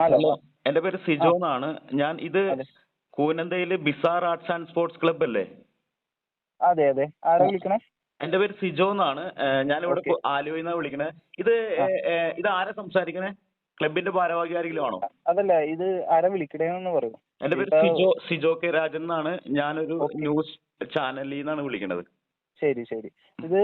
Hello. എന്റെ പേര് സിജോ എന്നാണ്. ഞാൻ ഇത് കൂനന്തയിലെ bizarre arts and sports club അല്ലേ? അതെ അതെ. ആരാ വിളിക്കണേ? എന്റെ പേര് സിജോ എന്നാണ്. ഞാൻ ഞാനിവിടെ ആലുവയിൽ നിന്നാണ് വിളിക്കണേ. ഇത് ഇത് ആരാ സംസാരിക്കണേ? ക്ലബിന്റെ ഭാരവാഹി ആരെങ്കിലും ആണോ? അതല്ല ഇത് ആരാ വിളിക്കണേന്ന് പറയൂ. എന്റെ പേര് സിജോ സിജോ കെ രാജൻ എന്നാണ്. ഞാനൊരു ന്യൂസ് ചാനലിൽ നിന്നാണ് വിളിക്കണത്. ശരി ശരി. ഇത്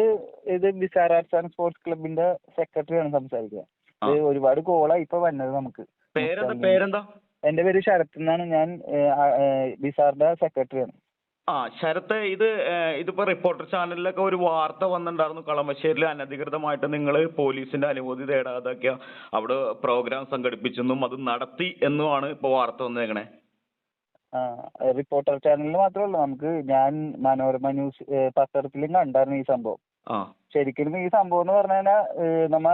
ഇത് ബിസാർ ആർട്സ് ആൻഡ് സ്പോർട്സ് ക്ലബിന്റെ സെക്രട്ടറി ആണ് സംസാരിക്കുക. ഇത് ഒരുപാട് കോളാ ഇപ്പൊ വന്നത് നമുക്ക്. പേരെന്താ പേരെന്താ? എന്റെ പേര് ശരത് എന്നാണ്. ഞാൻ ബിസാറിന്റെ സെക്രട്ടറി ആണ്. ആ ശരത്ത് ഇത് ഇതിപ്പോ റിപ്പോർട്ടർ ചാനലിലൊക്കെ ഒരു വാർത്ത വന്നിട്ടുണ്ടായിരുന്നു. കളമശ്ശേരിയിൽ അനധികൃതമായിട്ട് നിങ്ങൾ പോലീസിന്റെ അനുമതി തേടാതൊക്കെ അവിടെ പ്രോഗ്രാം സംഘടിപ്പിച്ചെന്നും അത് നടത്തി എന്നുമാണ് ഇപ്പൊ വാർത്ത വന്നേക്കണേ. ആ റിപ്പോർട്ടർ ചാനലിൽ മാത്രമല്ല നമുക്ക് ഞാൻ മനോരമ ന്യൂസ് പത്രത്തിലും കണ്ടായിരുന്നു ഈ സംഭവം. ആ. ശരിക്കും ഈ സംഭവം എന്ന് പറഞ്ഞു കഴിഞ്ഞാൽ നമ്മ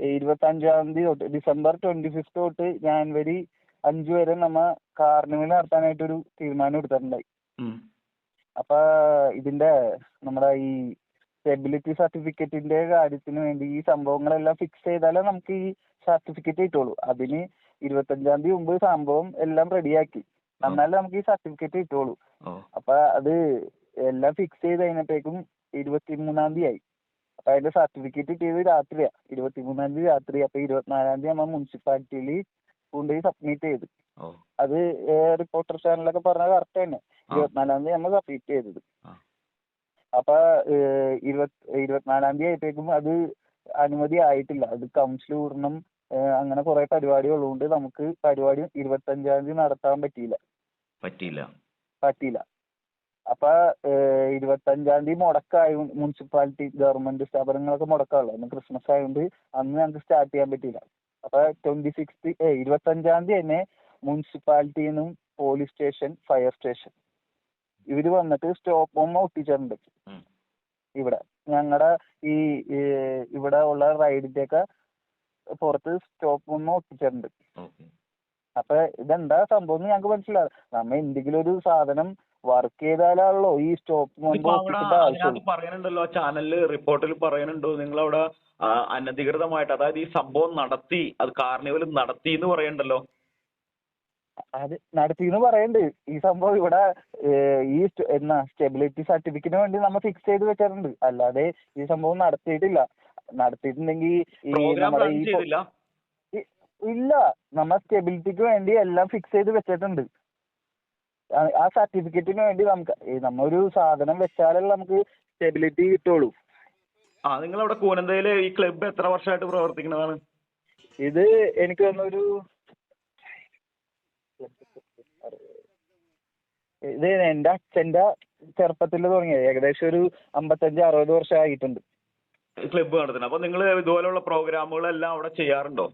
ഇരുപത്തഞ്ചാം തീയതി തൊട്ട് ഡിസംബർ ട്വന്റി ഫിഫ്ത്ത് തൊട്ട് ജാനുവരി അഞ്ച് വരെ നമ്മ കാർണിവൽ നടത്താനായിട്ട് ഒരു തീരുമാനം എടുത്തിട്ടുണ്ടായി. അപ്പൊ ഇതിന്റെ നമ്മുടെ ഈ സ്റ്റെബിലിറ്റി സർട്ടിഫിക്കറ്റിന്റെ കാര്യത്തിന് വേണ്ടി ഈ സംഭവങ്ങളെല്ലാം ഫിക്സ് ചെയ്താലേ നമുക്ക് ഈ സർട്ടിഫിക്കറ്റ് കിട്ടുള്ളൂ. അതിന് ഇരുപത്തഞ്ചാം തീയതി മുമ്പ് സംഭവം എല്ലാം റെഡിയാക്കി. എന്നാലേ നമുക്ക് ഈ സർട്ടിഫിക്കറ്റ് കിട്ടുള്ളൂ. അപ്പൊ അത് എല്ലാം ഫിക്സ് ചെയ്ത് കഴിഞ്ഞപ്പോഴേക്കും ഇരുപത്തിമൂന്നാം തീയതി ആയി. അപ്പൊ അതിന്റെ സർട്ടിഫിക്കറ്റ് കിട്ടിയത് രാത്രിയാ. ഇരുപത്തിമൂന്നാം തീയതി രാത്രി. അപ്പൊ ഇരുപത്തിനാലാം തീയതി നമ്മൾ മുനിസിപ്പാലിറ്റിയിൽ കൊണ്ടുപോയി സബ്മിറ്റ് ചെയ്ത്. അത് റിപ്പോർട്ടർ ചാനലൊക്കെ പറഞ്ഞത് കറക്റ്റ് തന്നെ. ഇരുപത്തിനാലാം തീയതി നമ്മൾ സബ്മിറ്റ് ചെയ്തത്. അപ്പൊ ഇരുപത്തി ഇരുപത് ഇരുപത്തിനാലാം തീയതി ആയപ്പോഴേക്കും അത് അനുമതി ആയിട്ടില്ല. അത് കൗൺസിൽ കൂടണം അങ്ങനെ കുറെ പരിപാടികളുണ്ട്. നമുക്ക് പരിപാടി ഇരുപത്തഞ്ചാം തീയതി നടത്താൻ പറ്റിയില്ല. പറ്റിയില്ല. പറ്റിയില്ല. അപ്പൊ ഏഹ് ഇരുപത്തഞ്ചാം തീയതി മുടക്കായി. മുനിസിപ്പാലിറ്റി ഗവൺമെന്റ് സ്ഥാപനങ്ങളൊക്കെ മുടക്കാണല്ലോ അന്ന് ക്രിസ്മസ് ആയതുകൊണ്ട് അന്ന് ഞങ്ങൾക്ക് സ്റ്റാർട്ട് ചെയ്യാൻ പറ്റിയില്ല. അപ്പൊ ട്വന്റി സിക്സ്ത് ഏഹ് ഇരുപത്തഞ്ചാം തീയതി തന്നെ മുനിസിപ്പാലിറ്റിയിൽ നിന്നും പോലീസ് സ്റ്റേഷൻ ഫയർ സ്റ്റേഷൻ ഇവർ വന്നിട്ട് സ്റ്റോപ്പ് ബോംബ് ഒട്ടിച്ചിട്ടുണ്ട്. ഇവിടെ ഞങ്ങളുടെ ഈ ഇവിടെ ഉള്ള റൈഡിന്റെയൊക്കെ പുറത്ത് സ്റ്റോപ്പ് ബോംബ് ഒട്ടിച്ചിട്ടുണ്ട്. അപ്പൊ ഇതെന്താ സംഭവം എന്ന് ഞങ്ങൾക്ക് മനസ്സിലായി നമ്മ എന്തെങ്കിലും ഒരു സാധനം വർക്ക് ചെയ്താലാണല്ലോ ഈ ഒട്ടിക്കേണ്ട അതിനകത്ത് ആവശ്യമുള്ളൂ ചാനലിൽ റിപ്പോർട്ടിൽ പറയുന്നുണ്ടോ? നിങ്ങളവിടെ അവിടെ അനധികൃതമായിട്ട് അതായത് ഈ സംഭവം നടത്തി അത് കാർണിവൽ നടത്തി എന്ന് പറയണ്ടല്ലോ അത് നടത്തിന്ന് പറയണ്ട്. ഈ സംഭവം ഇവിടെ ഈ എന്നാ സ്റ്റെബിലിറ്റി സർട്ടിഫിക്കറ്റിന് വേണ്ടി നമ്മൾ ഫിക്സ് ചെയ്ത് വെച്ചിട്ടുണ്ട്. അല്ലാതെ ഈ സംഭവം നടത്തിയിട്ടില്ല. നടത്തിയിട്ടുണ്ടെങ്കിൽ ഈ നമ്മുടെ ഈ ഇല്ല. നമ്മ സ്റ്റെബിലിറ്റിക്ക് വേണ്ടി എല്ലാം ഫിക്സ് ചെയ്ത് വെച്ചിട്ടുണ്ട്. ആ- സർട്ടിഫിക്കറ്റിന് വേണ്ടി നമുക്ക് നമ്മളൊരു ഒരു സാധനം വെച്ചാലല്ലേ നമുക്ക് സ്റ്റെബിലിറ്റി കിട്ടുള്ളൂ. ആ നിങ്ങൾ അവിടെ കൂനന്തയിൽ ഈ ക്ലബ്ബ് എത്ര വർഷമായിട്ട് പ്രവർത്തിക്കുന്നതാണ്? ഇത് എനിക്ക് തോന്നുന്നു ഒരു ഇത് എന്റെ അച്ഛന്റെ ചെറുപ്പത്തിൽ തുടങ്ങിയത്. ഏകദേശം ഒരു അമ്പത്തഞ്ച് അറുപത് വർഷം ആയിട്ടുണ്ട്. ക്ലബ്ബ് നടത്തുന്നത്. അപ്പൊ നിങ്ങൾ ഇതുപോലുള്ള പ്രോഗ്രാമുകളെല്ലാം അവിടെ ചെയ്യാറുണ്ടോ?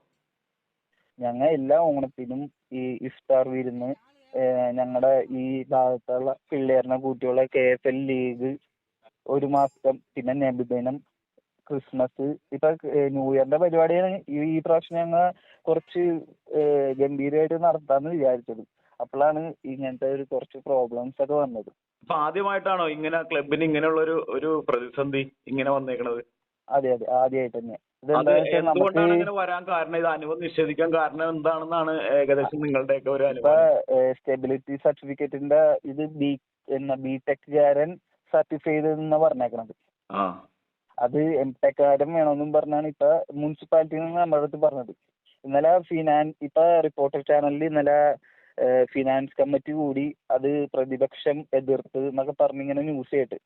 ഞങ്ങൾ എല്ലാ ഓണത്തിനും ഈ ഇഫ്താർ വിരുന്ന് ഞങ്ങളുടെ ഈ ഭാഗത്തുള്ള പിള്ളേരിനെ കൂട്ടിയുള്ള കെ എഫ് എൽ ലീഗ് ഒരു മാസം പിന്നെ നബിദിനം ക്രിസ്മസ് ഇപ്പൊ ന്യൂ ഇയറിന്റെ പരിപാടിയാണ് ഈ പ്രാവശ്യം ഞങ്ങൾ കുറച്ച് ഏഹ് ഗംഭീരമായിട്ട് നടത്താന്ന് വിചാരിച്ചത്. അപ്പോഴാണ് ഇങ്ങനത്തെ ഒരു കുറച്ച് പ്രോബ്ലംസ് ഒക്കെ വന്നത്. അപ്പൊ ആദ്യമായിട്ടാണോ ഇങ്ങനെ ക്ലബിന് ഇങ്ങനെയുള്ള ഒരു ഒരു പ്രതിസന്ധി ഇങ്ങനെ വന്നേക്കണത്? അതെ അതെ. ആദ്യമായിട്ട് തന്നെ. എന്തുകൊണ്ടാണ് അങ്ങനെ വരാൻ കാരണം? ഇത് അനുമതി നിഷേധിക്കാൻ കാരണം എന്താണെന്നാണ് ഏകദേശം നിങ്ങളുടെയൊക്കെ ഒരു അനുമാനം. സ്റ്റെബിലിറ്റി സർട്ടിഫിക്കറ്റിന്റെ ഇത് ബി എന്നാ ബി ടെക്കാരൻ സർട്ടിഫൈ ചെയ്തെന്നാ പറഞ്ഞേക്കണത്. അത് എം ടെക്കാരൻ വേണമെന്നും പറഞ്ഞാണ് ഇപ്പൊ മുനിസിപ്പാലിറ്റിയിൽ നിന്ന് നമ്മുടെ അടുത്ത് പറഞ്ഞത്. ഇന്നലെ ഫിനാൻ ഇപ്പൊ റിപ്പോർട്ടർ ചാനലിൽ ഇന്നലെ ഫിനാൻസ് കമ്മിറ്റി കൂടി അത് പ്രതിപക്ഷം എതിർത്ത് എന്നൊക്കെ പറഞ്ഞിങ്ങനെ ന്യൂസ് കേട്ട്.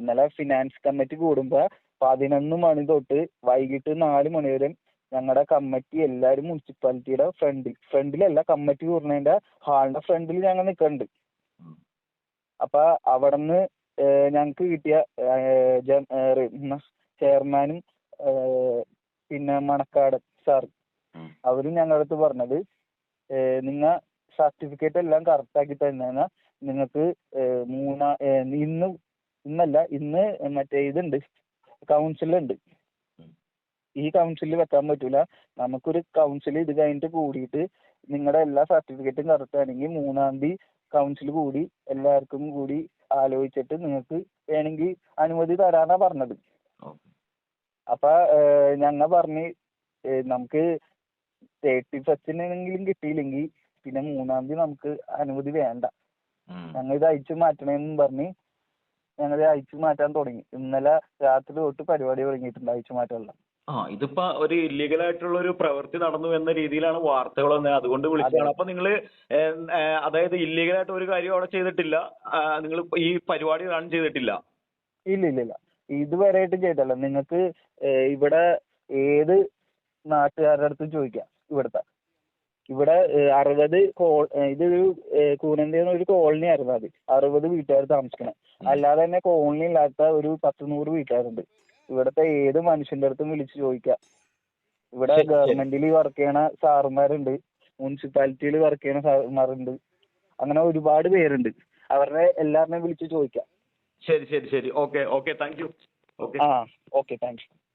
ഇന്നലെ ഫിനാൻസ് കമ്മിറ്റി കൂടുമ്പോ പതിനൊന്ന് മണി തൊട്ട് വൈകിട്ട് നാല് മണി വരെ ഞങ്ങളുടെ കമ്മിറ്റി എല്ലാരും മുനിസിപ്പാലിറ്റിയുടെ ഫ്രണ്ടിൽ ഫ്രണ്ടിലല്ല കമ്മിറ്റി കൂടുന്നതിന്റെ ഹാളിന്റെ ഫ്രണ്ടിൽ ഞങ്ങൾ നിൽക്കുന്നുണ്ട് അപ്പോൾ അപ്പൊ അവിടുന്ന് ഞങ്ങൾക്ക് കിട്ടിയ ചെയർമാനും പിന്നെ മണക്കാട് സാർ. അവരും ഞങ്ങളുടെ അടുത്ത് പറഞ്ഞത് നിങ്ങ സർട്ടിഫിക്കറ്റ് എല്ലാം കറക്റ്റ് ആക്കി നിങ്ങക്ക് നിങ്ങൾക്ക് മൂന്നാ ഇന്ന് ഇന്നല്ല ഇന്ന് മറ്റേ ഇതുണ്ട്. കൗൺസിലുണ്ട്. ഈ കൗൺസിലിൽ വെക്കാൻ പറ്റൂല. നമുക്കൊരു കൗൺസിൽ ഇത് കഴിഞ്ഞിട്ട് കൂടിയിട്ട് നിങ്ങളുടെ എല്ലാ സർട്ടിഫിക്കറ്റും കറക്റ്റ് ആണെങ്കിൽ മൂന്നാം തീയതി കൗൺസിൽ കൂടി എല്ലാവർക്കും കൂടി ആലോചിച്ചിട്ട് നിങ്ങൾക്ക് വേണമെങ്കിൽ അനുമതി തരാനാ പറഞ്ഞത്. അപ്പൊ ഞങ്ങ പറഞ്ഞ് നമുക്ക് തേർട്ടി ഫസ്റ്റിനെങ്കിലും കിട്ടിയില്ലെങ്കിൽ പിന്നെ മൂന്നാം തീയതി നമുക്ക് അനുമതി വേണ്ട. ഞങ്ങൾ ഇത് അയച്ചു മാറ്റണമെന്നും പറഞ്ഞ് ഞങ്ങൾ അഴിച്ചു അയച്ചു മാറ്റാൻ തുടങ്ങി. ഇന്നലെ രാത്രി തൊട്ട് പരിപാടി തുടങ്ങിയിട്ടുണ്ട് അയച്ചു മാറ്റാനുള്ള. ആ ഇതിപ്പോ ഒരു ഇല്ലീഗൽ ആയിട്ടുള്ള ഒരു പ്രവൃത്തി നടന്നു എന്ന രീതിയിലാണ് വാർത്തകൾ വന്നത്. അതുകൊണ്ട് വിളിച്ചതാണ്. അപ്പൊ നിങ്ങൾ അതായത് ഇല്ലീഗൽ ആയിട്ട് ഒരു കാര്യം അവിടെ ചെയ്തിട്ടില്ല. നിങ്ങൾ ഈ പരിപാടി റൺ ചെയ്തിട്ടില്ല. ഇല്ല ഇല്ല ഇല്ല. ഇതുവരെയായിട്ടും ചെയ്തല്ല നിങ്ങൾക്ക് ഇവിടെ ഏത് നാട്ടുകാരുടെ അടുത്തും ചോദിക്കാം ഇവിടുത്തെ. ഇവിടെ അറുപത് കോ ഇതൊരു കൂനന്തേന്ന് ഒരു കോളനി ആയിരുന്നു അത്. അറുപത് വീട്ടുകാർ താമസിക്കണം. അല്ലാതെ തന്നെ കോളനി ഇല്ലാത്ത ഒരു പത്ത് നൂറ് വീട്ടുകാരുണ്ട്. ഇവിടത്തെ ഏത് മനുഷ്യന്റെ അടുത്തും വിളിച്ചു ചോദിക്കാം. ഇവിടെ. ഗവൺമെന്റിൽ വർക്ക് ചെയ്യണ സാറുമാരുണ്ട്. മുനിസിപ്പാലിറ്റിയിൽ വർക്ക് ചെയ്യണ സാറുമാരുണ്ട്. അങ്ങനെ ഒരുപാട് പേരുണ്ട്. അവരുടെ എല്ലാവരുടെയും വിളിച്ചു ചോദിക്കാം. ശരി ശരി ശരി. Okay okay. Thank you. ആ ഓക്കെ. Thank you.